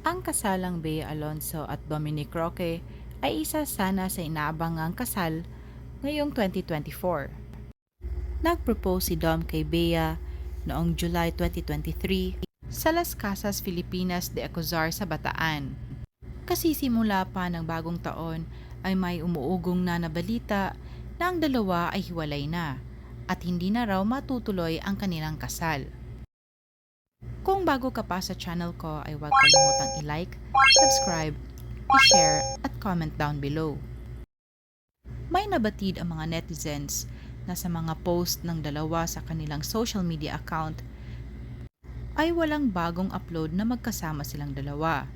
Ang kasalang Bea Alonso at Dominic Roque ay isa sana sa inaabangang kasal ngayong 2024. Nag-propose si Dom kay Bea noong July 2023 sa Las Casas, Filipinas de Acozar sa Bataan. Kasi simula pa ng bagong taon ay may umuugong na nabalita na ang dalawa ay hiwalay na at hindi na raw matutuloy ang kanilang kasal. Kung bago ka pa sa channel ko ay huwag kalimutang i-like, subscribe, i-share at comment down below. May nabatid ang mga netizens na sa mga post ng dalawa sa kanilang social media account ay walang bagong upload na magkasama silang dalawa.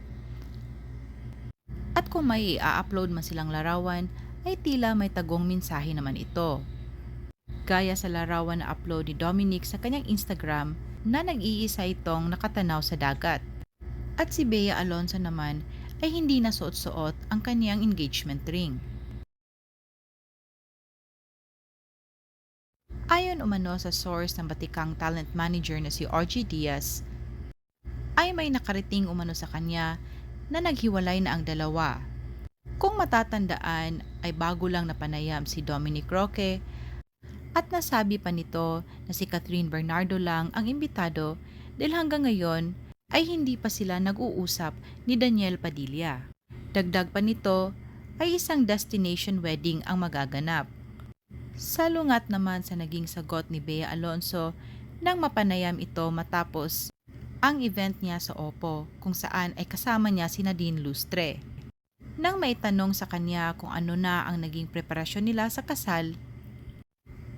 At kung may i-upload man silang larawan, ay tila may tagong mensahe naman ito. Gaya sa larawan na upload ni Dominic sa kanyang Instagram na nag-iisa itong nakatanaw sa dagat. At si Bea Alonso naman ay hindi nasuot-suot ang kanyang engagement ring. Ayon umano sa source ng batikang talent manager na si RG Diaz, ay may nakarating umano sa kanya na naghiwalay na ang dalawa. Kung matatandaan ay bago lang napanayam si Dominic Roque at nasabi pa nito na si Catherine Bernardo lang ang imbitado dahil hanggang ngayon ay hindi pa sila nag-uusap ni Daniel Padilla. Dagdag pa nito ay isang destination wedding ang magaganap. Salungat naman sa naging sagot ni Bea Alonso nang mapanayam ito matapos ang event niya sa Oppo kung saan ay kasama niya si Nadine Lustre. Nang may tanong sa kanya kung ano na ang naging preparasyon nila sa kasal,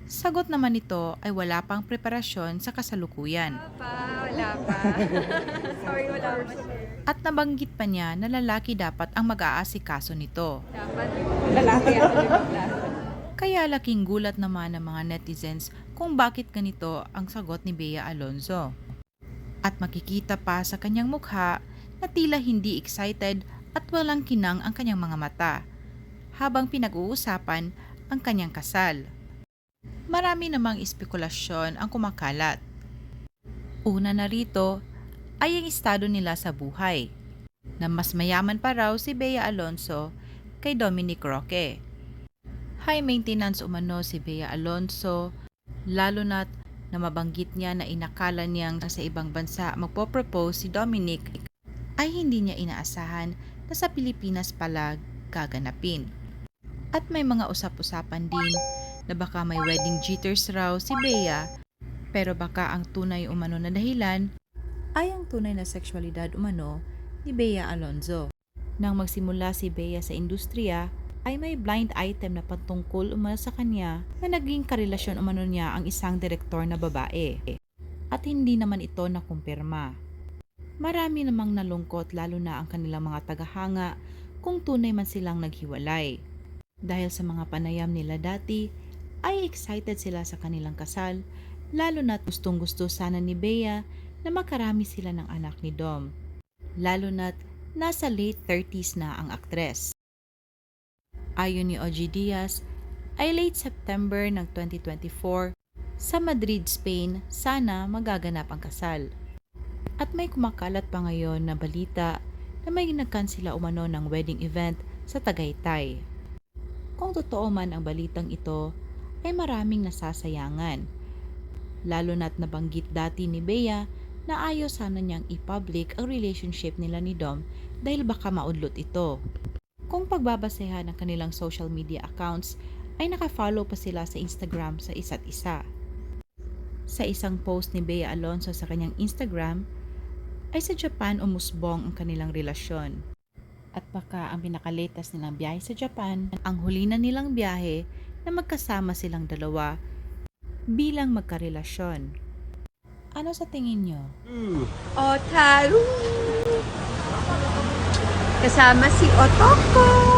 sagot naman nito ay wala pang preparasyon sa kasalukuyan. Wala pa, wala pa. Sorry, wala pa. At nabanggit pa niya na lalaki dapat ang mag-aasikaso nito. Dapat lalaki ang. Kaya laking gulat naman ng mga netizens kung bakit ganito ang sagot ni Bea Alonzo. At makikita pa sa kanyang mukha na tila hindi excited at walang kinang ang kanyang mga mata habang pinag-uusapan ang kanyang kasal. Marami namang espekulasyon ang kumakalat. Una na rito ay ang estado nila sa buhay na mas mayaman pa raw si Bea Alonso kay Dominic Roque. High maintenance umano si Bea Alonso, lalo na't na mabanggit niya na inakala niyang sa ibang bansa magpo-propose si Dominic ay hindi niya inaasahan na sa Pilipinas pala gaganapin. At may mga usap-usapan din na baka may wedding jitters raw si Bea pero baka ang tunay umano na dahilan ay ang tunay na sexualidad umano ni Bea Alonzo. Nang magsimula si Bea sa industriya, ay may blind item na patungkol umano sa kanya na naging karelasyon umano niya ang isang direktor na babae. At hindi naman ito nakumpirma. Marami namang nalungkot lalo na ang kanilang mga tagahanga kung tunay man silang naghiwalay. Dahil sa mga panayam nila dati, ay excited sila sa kanilang kasal, lalo na't gustong gusto sana ni Bea na makarami sila ng anak ni Dom. Lalo na't nasa late 30s na ang aktres. Ayon ni OG Diaz, ay late September ng 2024 sa Madrid, Spain, sana magaganap ang kasal. At may kumakalat pa ngayon na balita na may nagkansila umano ng wedding event sa Tagaytay. Kung totoo man ang balitang ito, ay maraming nasasayangan. Lalo na't nabanggit dati ni Bea na ayaw sana niyang i-public ang relationship nila ni Dom dahil baka maudlot ito. Kung pagbabasehan ng kanilang social media accounts, ay nakafollow pa sila sa Instagram sa isa't isa. Sa isang post ni Bea Alonso sa kanyang Instagram, ay sa Japan umusbong ang kanilang relasyon. At baka ang pinakaletas nilang biyahe sa Japan, ang huli na nilang biyahe na magkasama silang dalawa bilang magkarelasyon. Ano sa tingin nyo? Otaru! Kasama si Otoko!